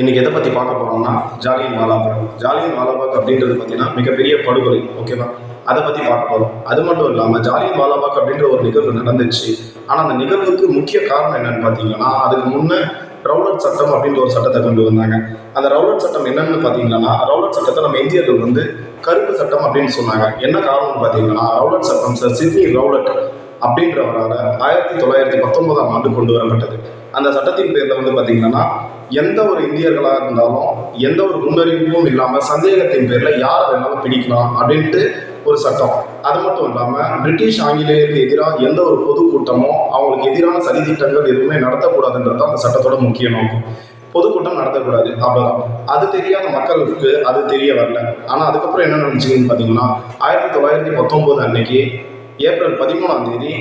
இன்றைக்கி எதை பற்றி பார்க்க போகிறோம்னா ஜாலியன் வாலாபாக் ஜாலியன் வாலாபாக் அப்படின்றது பார்த்தீங்கன்னா மிகப்பெரிய படுகொலை ஓகேவா அதை பற்றி பார்க்க போகிறோம் அது மட்டும் இல்லாமல் ஜாலியன் வாலாபாக் அப்படின்ற ஒரு நிகழ்வு நடந்துச்சு. ஆனால் அந்த நிகழ்வுக்கு முக்கிய காரணம் என்னன்னு பார்த்தீங்கன்னா அதுக்கு முன்னே ரவுலட் சட்டம் அப்படின்ற ஒரு சட்டத்தை கொண்டு வந்தாங்க. அந்த ரவுலட் சட்டம் என்னன்னு பார்த்தீங்கன்னா ரவுலட் சட்டத்தை நம்ம இந்தியர்கள் வந்து கருப்பு சட்டம் அப்படின்னு சொன்னாங்க. என்ன காரணம்னு பார்த்தீங்கன்னா ரவுலட் சட்டம் சார் சிட்னி ரவுலட் அப்படின்றவரால் ஆயிரத்தி தொள்ளாயிரத்தி பத்தொன்பதாம் ஆண்டு கொண்டு வரப்பட்டது. அந்த சட்டத்தின் பேரில் வந்து பார்த்தீங்கன்னா எந்த ஒரு இந்தியர்களாக இருந்தாலும் எந்த ஒரு முன்னறிவிப்பும் இல்லாமல் சந்தேகத்தின் பேரில் யார் வேணாலும் பிடிக்கலாம் அப்படின்ட்டு ஒரு சட்டம். அது மட்டும் இல்லாமல் பிரிட்டிஷ் ஆங்கிலேயருக்கு எதிராக எந்த ஒரு பொதுக்கூட்டமோ அவங்களுக்கு எதிரான சதித்திட்டங்கள் எதுவுமே நடத்தக்கூடாதுன்றது தான் அந்த சட்டத்தோட முக்கிய நோக்கம். பொதுக்கூட்டம் நடத்தக்கூடாது அவ்வளோதான் அது தெரியாத மக்களுக்கு அது தெரிய வரல. ஆனால் அதுக்கப்புறம் என்ன நடந்துச்சுன்னு பார்த்தீங்கன்னா ஆயிரத்தி தொள்ளாயிரத்தி பத்தொம்போது அன்னைக்கு ஏப்ரல் பதிமூணாம் தேதி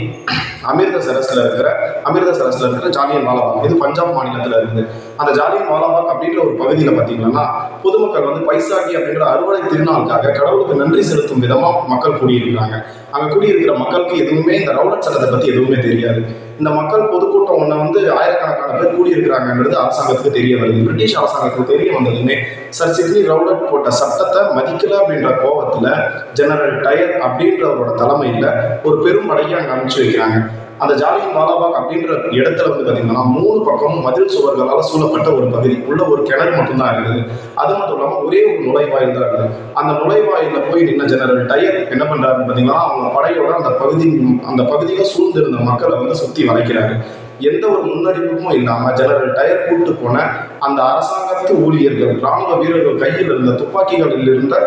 அமிர்த சரஸில் இருக்கிற அமிர்தசரஸில் இருக்கிற ஜாலியன் வாலாபாக் இது பஞ்சாப் மாநிலத்தில் இருக்குது அந்த ஜாலியன் வாலாபாக் அப்படின்ற ஒரு பகுதியில் பார்த்தீங்கன்னா பொதுமக்கள் வந்து பைசாகி அப்படின்ற அறுவடை திருநாளுக்காக கடவுளுக்கு நன்றி செலுத்தும் விதமாக மக்கள் கூடியிருக்கிறாங்க. அங்கே கூடியிருக்கிற மக்களுக்கு எதுவுமே இந்த ரவுலட் சட்டத்தை பற்றி எதுவுமே தெரியாது. இந்த மக்கள் பொதுக்கூட்டம் ஒன்று வந்து ஆயிரக்கணக்கான பேர் கூடியிருக்கிறாங்கன்றது அரசாங்கத்துக்கு தெரிய வருது. பிரிட்டிஷ் அரசாங்கத்துக்கு தெரிய வந்ததுமே சர் சிட்னி ரவுலட் போட்ட சட்டத்தை மதிக்கல அப்படின்ற கோபத்தில் ஜெனரல் டயர் அப்படின்றவரோட தலைமையில் ஒரு பெரும் படையை அங்கே அனுப்பிச்சு வைக்கிறாங்க. அந்த ஜாலியன் வாலாபாக் அப்படின்ற இடத்துல வந்து பார்த்தீங்கன்னா மூணு பக்கமும் மதில் சுவர்களால் சூழப்பட்ட ஒரு பகுதி. உள்ள ஒரு கிணறு மட்டும்தான் இருக்குது. அது மட்டும் இல்லாமல் ஒரே ஒரு நுழைவாயில் தான் இருக்குது. அந்த நுழைவாயிலில் போய் நின்ன ஜெனரல் டயர் என்ன பண்ணுறாருன்னு பார்த்தீங்கன்னா அவங்க படையோட அந்த பகுதி அந்த பகுதியில் சூழ்ந்திருந்த மக்களை வந்து சுற்றி வளைக்கிறாரு. எந்த ஒரு முன்னறிவிப்பும் இல்லாமல் ஜெனரல் டயர் கூட்டு போன அந்த அரசாங்கத்து ஊழியர்கள் ராணுவ வீரர்கள் கையில் இருந்த துப்பாக்கிகளில் இருந்த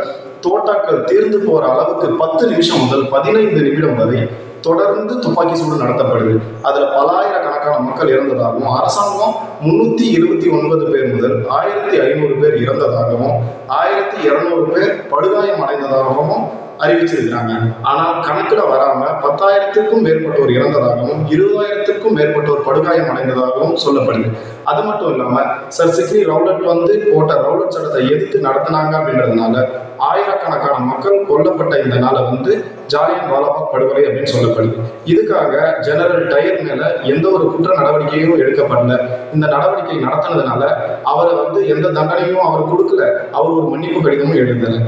தோட்டாக்கள் தீர்ந்து போற அளவுக்கு பத்து நிமிஷம் முதல் பதினைந்து நிமிடம் வரை தொடர்ந்து துப்பாக்கி சூடு நடத்தப்படுது. அதில் பல ஆயிரக்கணக்கான மக்கள் இறந்ததாகவும் அரசாங்கம் முன்னூற்றி இருபத்தி ஒன்பது பேர் முதல் ஆயிரத்தி ஐநூறு பேர் இறந்ததாகவும் ஆயிரத்தி இரநூறு பேர் படுகாயம் அடைந்ததாகவும் அறிவிச்சிருக்கிறாங்க. ஆனால் கணக்கில் வராமல் பத்தாயிரத்திற்கும் மேற்பட்டோர் இறந்ததாகவும் இருபதாயிரம் இருபதாயிரத்திற்கும் மேற்பட்டோர் படுகாயம் அடைந்ததாகவும் சொல்லப்படுது. அது மட்டும் இல்லாம சர் சிட்னி ரவுலட் வந்து போட்ட ரவுலட் சட்டத்தை எதிர்த்து நடத்தினாங்க அப்படின்றதுனால ஆயிரக்கணக்கான மக்கள் கொல்லப்பட்ட இந்த நாளை வந்து ஜாலியன் வாலாபாக் படுகொலை அப்படின்னு சொல்லப்படுது. இதுக்காக ஜெனரல் டயர் மேல எந்த ஒரு குற்ற நடவடிக்கையும் எடுக்கப்படல. இந்த நடவடிக்கை நடத்தினதுனால அவரை வந்து எந்த தண்டனையும் அவர் கொடுக்கல. அவர் ஒரு மன்னிப்பு கடிதமும் எழுதலை.